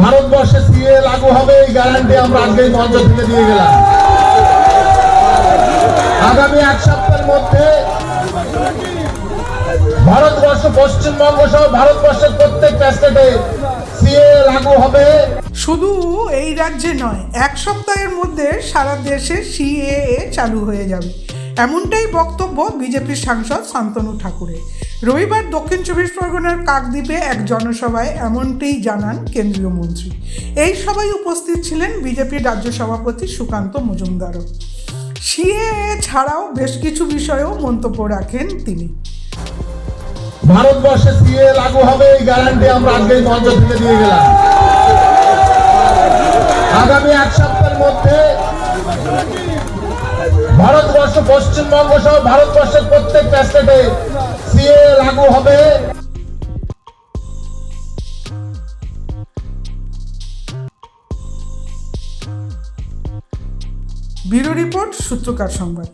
ভারতবর্ষে সিএ লাগু হবে, এই গ্যারান্টি আমরা আজকে মঞ্চ থেকে দিয়ে গেলাম। আগামী এক সপ্তাহের মধ্যে ভারতবর্ষ, পশ্চিমবঙ্গ সহ ভারতবর্ষের প্রত্যেকটা স্টেটে সিএ লাগু হবে। শুধু এই রাজ্যে নয়, এক সপ্তাহের মধ্যে সারা দেশে সিএএ চালু হয়ে যাবে। এমনটাই বক্তব্য বিজেপির সাংসদ শান্তনু ঠাকুরের। রবিবার দক্ষিণ চব্বিশ পরগনার কাকদ্বীপে এক জনসভায় এমনটাই জানান কেন্দ্রীয় মন্ত্রী। এই সভায় উপস্থিত ছিলেন বিজেপির রাজ্য সভাপতি সুকান্ত মজুমদারও। সিএএ ছাড়াও বেশ কিছু বিষয়েও মন্তব্য রাখেন তিনি। ভারতবর্ষে সিএ লাগু হবে, এই গ্যারান্টি আমরা মঞ্চ দিয়ে গেলাম। আগামী এক সপ্তাহের মধ্যে পশ্চিমবঙ্গ সহ ভারতবর্ষের প্রত্যেকটা স্টেটে সিএ লাগু হবে। ব্যুরো রিপোর্ট সূত্রকার সংবাদ।